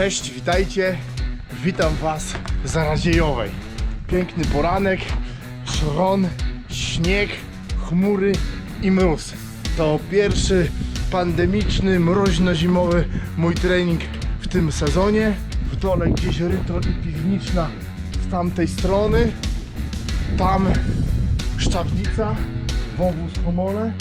Cześć, witajcie. Witam Was z Radziejowej. Piękny poranek, szron, śnieg, chmury i mróz. To pierwszy pandemiczny, mroźno-zimowy mój trening w tym sezonie. W dole gdzieś ryto i piwniczna z tamtej strony. Tam Szczawnica, wąwóz Homole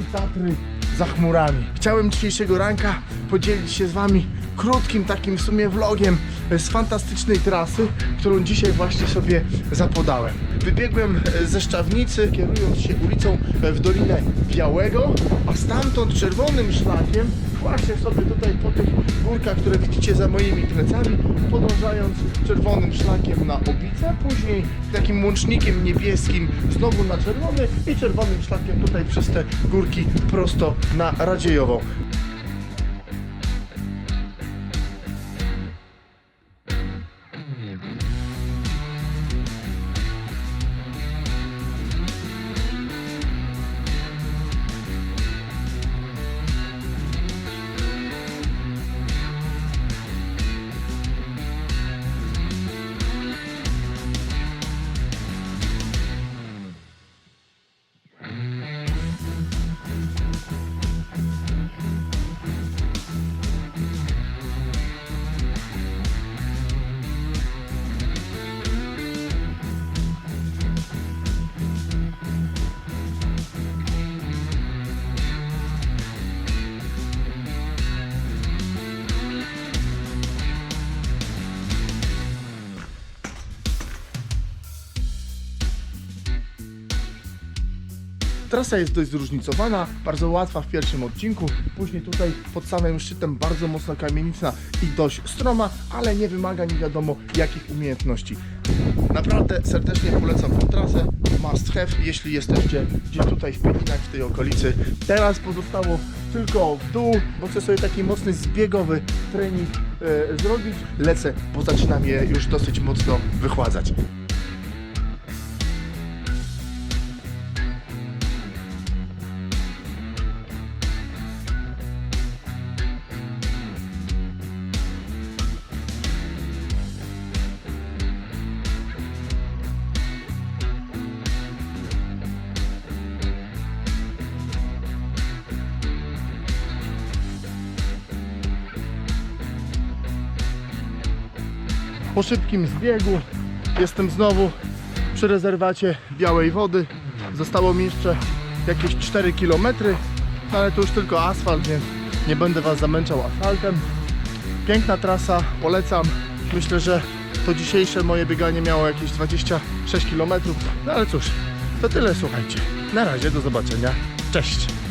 i Tatry za chmurami. Chciałem dzisiejszego ranka podzielić się z Wami krótkim takim w sumie vlogiem z fantastycznej trasy, którą dzisiaj właśnie sobie zapodałem. Wybiegłem ze Szczawnicy, kierując się ulicą w Dolinę Białego, a stamtąd czerwonym szlakiem właśnie sobie tutaj po tych górkach, które widzicie za moimi plecami, podążając czerwonym szlakiem na Obicę, później takim łącznikiem niebieskim znowu na czerwony i czerwonym szlakiem tutaj przez te górki prosto na Radziejową. Trasa jest dość zróżnicowana, bardzo łatwa w pierwszym odcinku, później tutaj pod samym szczytem bardzo mocno kamienica i dość stroma, ale nie wymaga nie wiadomo jakich umiejętności. Naprawdę serdecznie polecam tę trasę, must have, jeśli jesteście gdzieś tutaj w Pieninach, w tej okolicy. Teraz pozostało tylko w dół, bo chcę sobie taki mocny zbiegowy trening e, zrobić. Lecę, bo zaczynam je już dosyć mocno wychładzać. Po szybkim zbiegu jestem znowu przy rezerwacie Białej Wody. Zostało mi jeszcze jakieś 4 km, no ale to już tylko asfalt, więc nie będę Was zamęczał asfaltem. Piękna trasa, polecam. Myślę, że to dzisiejsze moje bieganie miało jakieś 26 km. No ale cóż, to tyle słuchajcie. Na razie, do zobaczenia. Cześć!